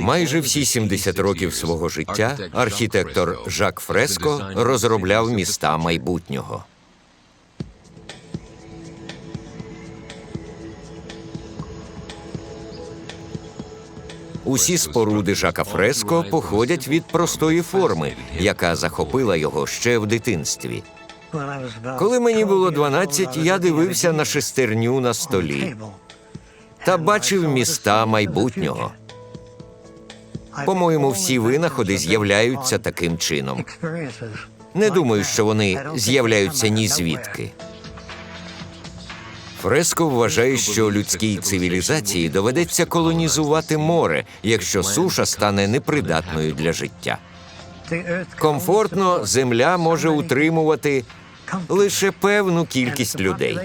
Майже всі 70 років свого життя архітектор Жак Фреско розробляв міста майбутнього. Усі споруди Жака Фреско походять від простої форми, яка захопила його ще в дитинстві. Коли мені було 12, я дивився на шестерню на столі та бачив міста майбутнього. По-моєму, всі винаходи з'являються таким чином. Не думаю, що вони з'являються ні звідки. Фреско вважає, що людській цивілізації доведеться колонізувати море, якщо суша стане непридатною для життя. Комфортно земля може утримувати лише певну кількість людей.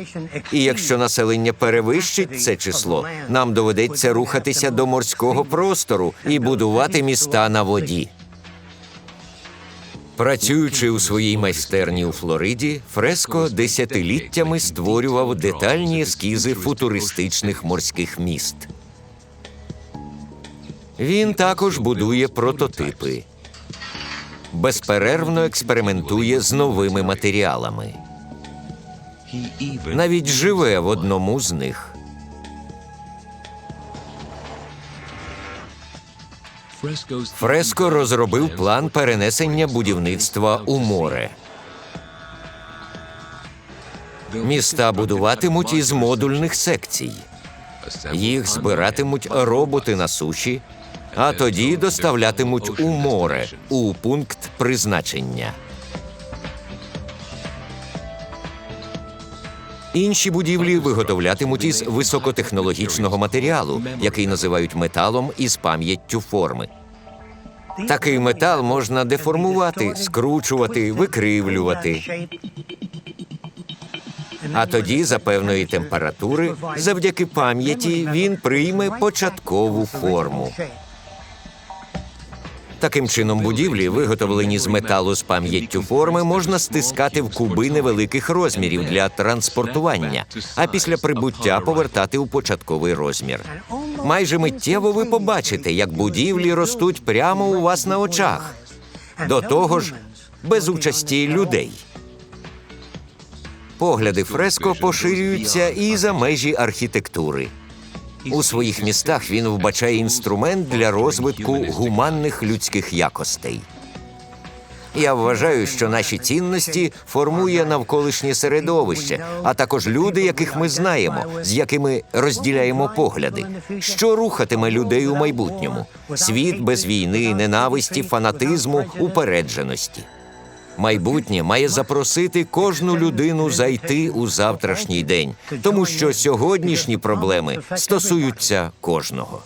І якщо населення перевищить це число, нам доведеться рухатися до морського простору і будувати міста на воді. Працюючи у своїй майстерні у Флориді, Фреско десятиліттями створював детальні ескізи футуристичних морських міст. Він також будує прототипи, безперервно експериментує з новими матеріалами. Навіть живе в одному з них. Фреско розробив план перенесення будівництва у море. Міста будуватимуть із модульних секцій. Їх збиратимуть роботи на суші, а тоді доставлятимуть у море у пункт призначення. Інші будівлі виготовлятимуть із високотехнологічного матеріалу, який називають металом із пам'яттю форми. Такий метал можна деформувати, скручувати, викривлювати. А тоді, за певної температури, завдяки пам'яті, він прийме початкову форму. Таким чином, будівлі, виготовлені з металу з пам'яттю форми, можна стискати в куби невеликих розмірів для транспортування, а після прибуття повертати у початковий розмір. Майже миттєво ви побачите, як будівлі ростуть прямо у вас на очах. До того ж, без участі людей. Погляди фреско поширюються і за межі архітектури. У своїх містах він вбачає інструмент для розвитку гуманних людських якостей. Я вважаю, що наші цінності формує навколишнє середовище, а також люди, яких ми знаємо, з якими розділяємо погляди. Що рухатиме людей у майбутньому? Світ без війни, ненависті, фанатизму, упередженості. Майбутнє має запросити кожну людину зайти у завтрашній день, тому що сьогоднішні проблеми стосуються кожного.